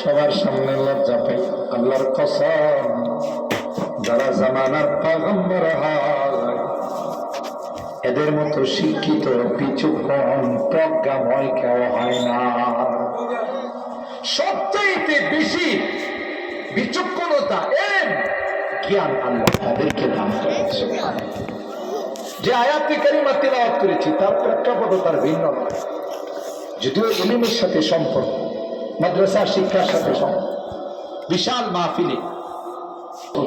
সবার সামনে লজ্জা পাই আল্লাহর কসম, যারা জামানার পাগম্বর হয়, এদের মতো শিক্ষিত বিচক্ষণ প্রজ্ঞাময় কেউ হয় না। সবচাইতে বেশি বিচক্ষণতা এর জ্ঞান আল্লাহ তাদেরকে দান করেছে। যে আয়াতি কারিমা তিলাওয়াত করেছি, তার প্রেক্ষাপট তার ভিন্ন নয়। যদিও ইলিমের সাথে সম্পর্ক মাদ্রাসা শিক্ষার সাথে সম্পর্ক। বিশাল মাহফিলে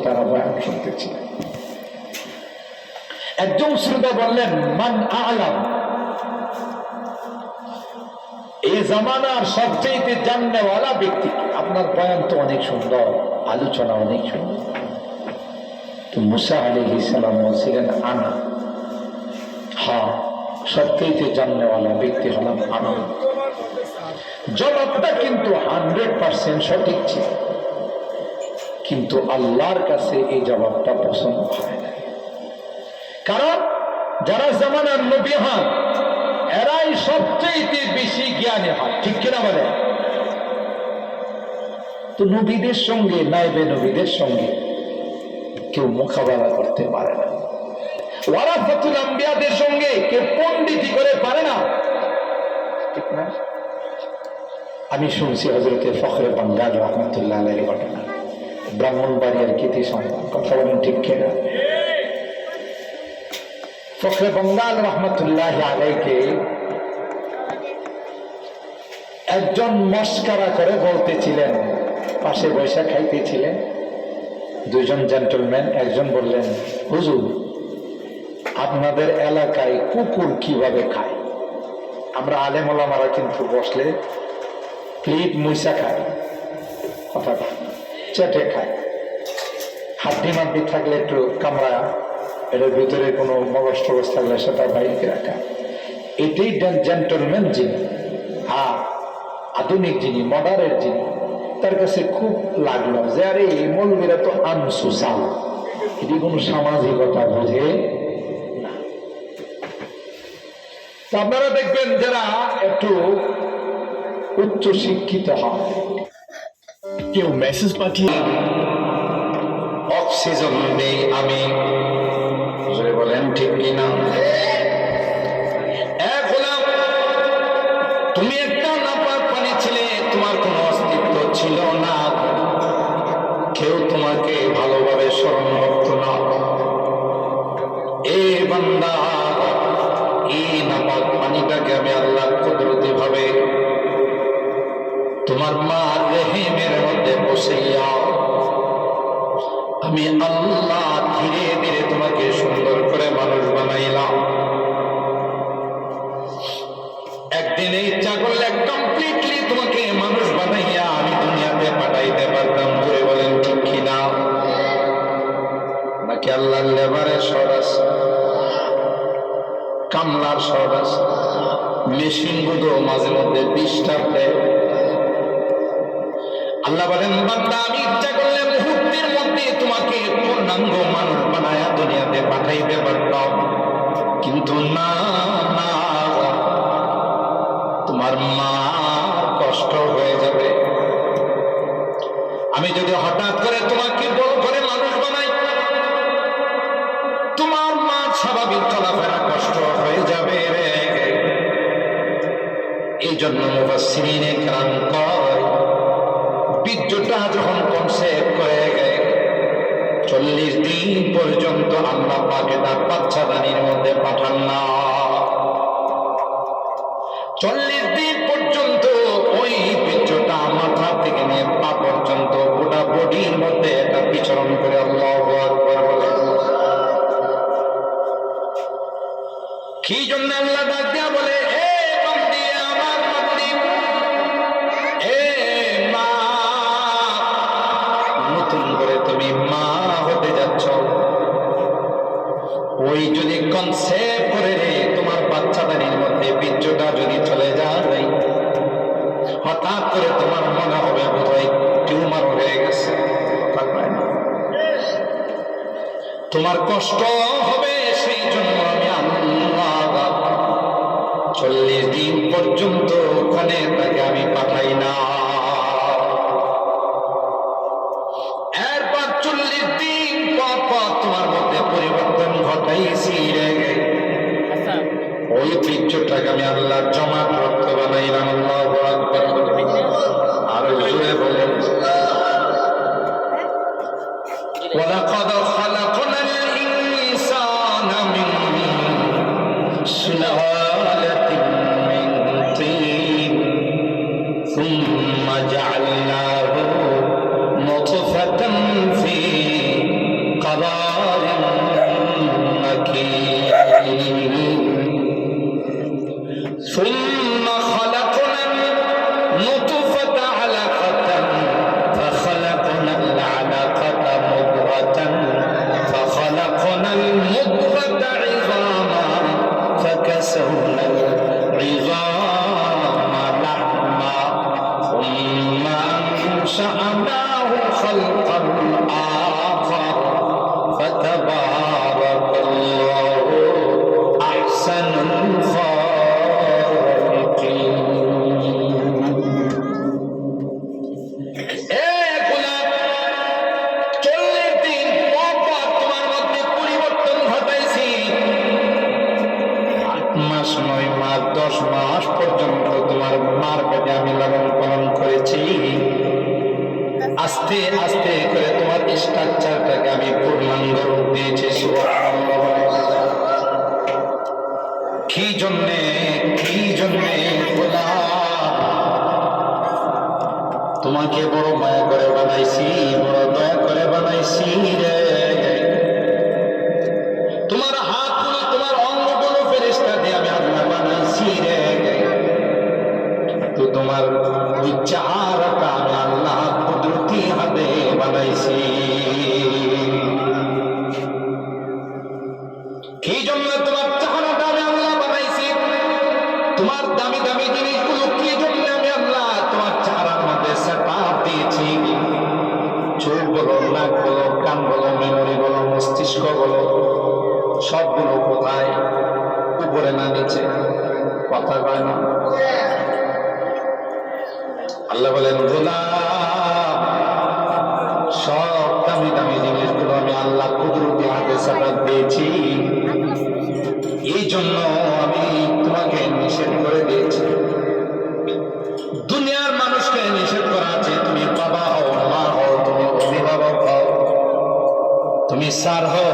তারা বয়ান শুনতেছিলেন একজন শ্রোতা বললেন, মান আলাম। এই জামানার সবচেয়ে জাননেওয়ালা ব্যক্তি আপনার বয়ান তো অনেক সুন্দর, আলোচনা অনেক সুন্দর। তো মুসা আলী সালাম বলছিলেন, আনা। হ্যাঁ। সবচেয়ে জাননেওয়ালা ব্যক্তি হলাম আমি। জবাবটা কিন্তু হান্ড্রেড পার্সেন্ট সঠিক ছিল। কিন্তু আল্লাহর কাছে এই জবাবটা পছন্দ হয় না কারণ যারা জামানার নবী হন, এরাই সবচেয়ে বেশি জ্ঞানী হয়। ঠিক কিনা বলে? তো নবীদের সঙ্গে, নাইবে নবীদের সঙ্গে কেউ মোকাবেলা করতে পারে না। ওয়ারাফাতুল সঙ্গে কেউ পণ্ডিতি করে পারে না। ঠিক না? আমি শুনছি হজরতের ফখরে বাঙ্গাল রহমতুল্লাহ ঘটনা। ব্রাহ্মণবাড়িয়ার কীর্তি সন্তান। কথা বলেন ঠিক কিনা? ফখরে বঙ্গাল রহমতুল্লাহ আলাইকে একজন মস্কারা করে বলতেছিলেন, পাশে বৈশাখ খাইতেছিলেন। দুজন জেন্টলম্যান একজন বললেন, হুজুর আপনাদের এলাকায় কুকুর কীভাবে খায়? আমরা আলেমলামারা কিন্তু বসলে প্লেট মুইসা খায়, অর্থাৎ চেটে খায়। হাড্ডি মাড্ডি থাকলে একটু কামড়া এটার ভিতরে কোনো মগজ টগজ থাকলে সেটা বাইরে রাখা। এটাই জেন্টলম্যান যিনি হ্যাঁ আধুনিক যিনি মডার্নের যিনি, তার কাছে খুব লাগল যে, আরে এই মৌলবীরা তো আনসোসাল। এটি কোনো সামাজিকতা বোঝে? আপনারা দেখবেন যারা একটু উচ্চ শিক্ষিত হয়, কেউ মেসেজ পাঠিয়ে অক্সিজেন নেই আমি। বলেন, ঠিক কিনা তুমি একটা নাপাক পানি তোমার কোনো অস্তিত্ব ছিল না। কেউ তোমাকে ভালোভাবে স্মরণ করত না। এ বান্দা এই নাপাক পানিটাকে আমি আল্লাহ কুদরতি ভাবে তোমার মা রেহেমের মধ্যে বসেইয়া আমি আল্লাহ ধীরে ধীরে তোমাকে সুন্দর করে মানুষ বানাইলাম। একদিন ইচ্ছা করলে কমপ্লিটলি তোমাকে মানুষ বানাইয়া আমি দুনিয়াতে পাঠাইতে পারতাম। ধরে বলেন, ঠিক কিনা? নাকি আল্লাহ লেবারের শর আছে? কামলার শর আছে। মেশিনগুলো মাঝে মধ্যে ডিস্টার্ব দেয়। আল্লাহ বলেন, বান্দা, আমি ইচ্ছা করলে মুহূর্তের মধ্যে তোমাকে পূর্ণাঙ্গ মানুষ বানায়া দুনিয়াতে পাঠাইতে পারতাম। কিন্তু না না, তোমার মা কষ্ট হয়ে যাবে। আমি যদি হঠাৎ করে তোমাকে বল করে মানুষ বানাই এই জন্য কয়, বীর্যটা যখন কনসেপ্ট করে গেছে চল্লিশ দিন পর্যন্ত আল্লাহ পাকে তার বাচ্চা দানির মধ্যে পাঠান না। চল্লিশ দিন পর্যন্ত ওই বীর্যটা মাথা থেকে নিয়ে পা পর্যন্ত গোটা বডির মধ্যে এটা বিচরণ করে আল্লাহ কি জন্য আল্লাহ ডাক দিয়া বলে তোমার কষ্ট হবে সেই জন্য আমি আল্লাহ চল্লিশ দিন পর্যন্ত ওখানে তাকে আমি পাঠাই না। এরপর চল্লিশ দিন পর পর তোমার মধ্যে পরিবর্তন ঘটাইছি ওই পিকচারটাকে আমি আল্লাহ জমা রক্ত বানাইলাম আল্লাহ ثم নয় মাস, দশ মাস পর্যন্ত তোমার মার পেটে আমি লালন পালন করেছি। আস্তে আস্তে করে তোমার স্ট্রাকচারটাকে আমি পূর্ণাঙ্গ রূপ দিয়েছি কি জন্যে কি জন্যে তোমাকে বড় মায়া করে বানাইছি, বড় দয়া করে বানাইছি রে। তোমার তোমার তোমার দামি দামি জিনিসগুলো কি জন্য আমি আল্লাহ তোমার চেহারার মধ্যে সেটআপ দিয়েছি? চোখ বলো, নাক বলো, কান বলো, মেমোরি বলো, মস্তিষ্ক বলো, সবগুলো কোথায়? উপরে না নিচে? কথা কয় না। আল্লাহ বলেন গোলাম সব দামি দামি জিনিসগুলো আমি আল্লাহ কুদরতি হাতে সেটআপ দিয়েছি। আমি তোমাকে নিষেধ করে দিয়েছি। দুনিয়ার মানুষকে নিষেধ করা আছে, তুমি বাবা হও, মা হও, তুমি অভিভাবক হও, তুমি স্যার হও